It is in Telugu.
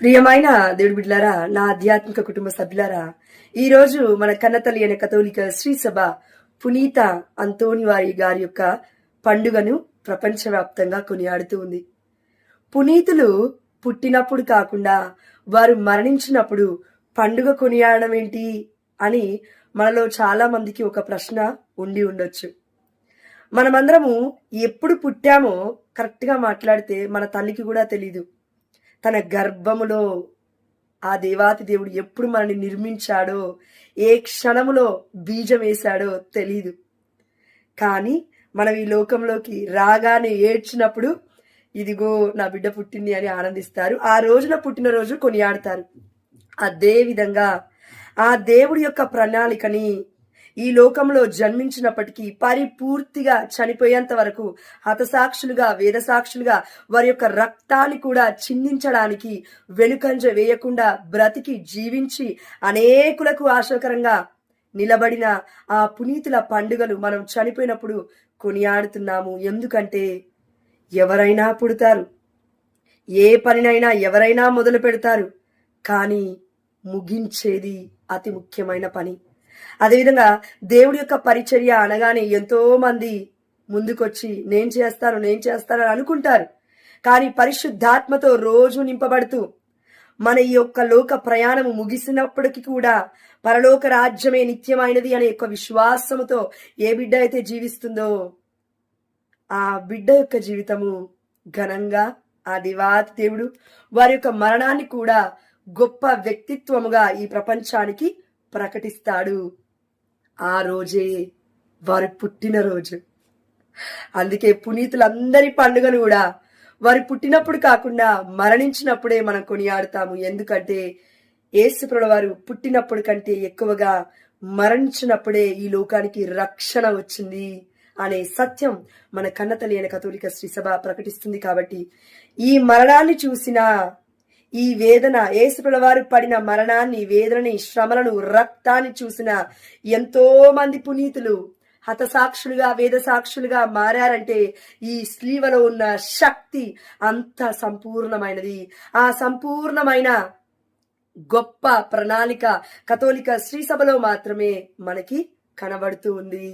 ప్రియమైన దేవుడి బిడ్లారా నా ఆధ్యాత్మిక కుటుంబ సభ్యులారా ఈరోజు మన కన్నతల్లి అనే కథోలిక శ్రీసభ పునీత అంతోని వారి గారి యొక్క పండుగను ప్రపంచవ్యాప్తంగా కొనియాడుతూ ఉంది. పునీతులు పుట్టినప్పుడు కాకుండా వారు మరణించినప్పుడు పండుగ కొనియాడడం ఏంటి అని మనలో చాలా మందికి ఒక ప్రశ్న ఉండి ఉండొచ్చు. మనమందరము ఎప్పుడు పుట్టామో కరెక్ట్గా మాట్లాడితే మన తల్లికి కూడా తెలీదు. తన గర్భములో ఆ దేవాతి దేవుడు ఎప్పుడు మనల్ని నిర్మించాడో ఏ క్షణములో బీజం వేశాడో తెలీదు. కానీ మనం ఈ లోకంలోకి రాగానే ఏడ్చినప్పుడు ఇదిగో నా బిడ్డ పుట్టింది అని ఆనందిస్తారు. ఆ రోజున పుట్టినరోజు కొనియాడతారు. అదే విధంగా ఆ దేవుడి యొక్క ప్రణాళికని ఈ లోకంలో జన్మించినప్పటికీ పరిపూర్తిగా చనిపోయేంత వరకు హతసాక్షులుగా వేదసాక్షులుగా వారి యొక్క రక్తాన్ని కూడా చిందించడానికి వెనుకంజ వేయకుండా బ్రతికి జీవించి అనేకులకు ఆశకరంగా నిలబడిన ఆ పునీతుల పండుగలు మనం చనిపోయినప్పుడు కొనియాడుతున్నాము. ఎందుకంటే ఎవరైనా పుడతారు. ఏ పనినైనా ఎవరైనా మొదలు పెడతారు కానీ ముగించేది అతి ముఖ్యమైన పని. అదేవిధంగా దేవుడి యొక్క పరిచర్య అనగానే ఎంతో మంది ముందుకొచ్చి నేను చేస్తాను నేను చేస్తాను అని అనుకుంటారు. కానీ పరిశుద్ధాత్మతో రోజు నింపబడుతూ మన ఈ యొక్క లోక ప్రయాణము ముగిసినప్పటికీ కూడా పరలోక రాజ్యమే నిత్యమైనది అనే యొక్క విశ్వాసముతో ఏ బిడ్డ అయితే జీవిస్తుందో ఆ బిడ్డ యొక్క జీవితము ఘనంగా ఆ దివాతి దేవుడు వారి యొక్క మరణాన్ని కూడా గొప్ప వ్యక్తిత్వముగా ఈ ప్రపంచానికి ప్రకటిస్తాడు. ఆ రోజే వారి పుట్టినరోజు అందుకే పునీతులందరి పండుగను కూడా వారి పుట్టినప్పుడు కాకుండా మరణించినప్పుడే మనం కొనియాడుతాము. ఎందుకంటే ఏసుప్రుడు వారు పుట్టినప్పుడు కంటే ఎక్కువగా మరణించినప్పుడే ఈ లోకానికి రక్షణ వచ్చింది అనే సత్యం మన కన్నతల్లి అయిన కథోలిక శ్రీ సభ ప్రకటిస్తుంది కాబట్టి ఈ మరణాన్ని చూసిన ఈ వేదన యేసుప్రుల వారు పడిన మరణాన్ని వేదనని శ్రమలను రక్తాన్ని చూసిన ఎంతో మంది పునీతులు హతసాక్షులుగా వేదసాక్షులుగా మారారంటే ఈ స్లీవలో ఉన్న శక్తి అంత సంపూర్ణమైనది. ఆ సంపూర్ణమైన గొప్ప ప్రణాళిక కథోలిక శ్రీసభలో మాత్రమే మనకి కనబడుతూ ఉంది.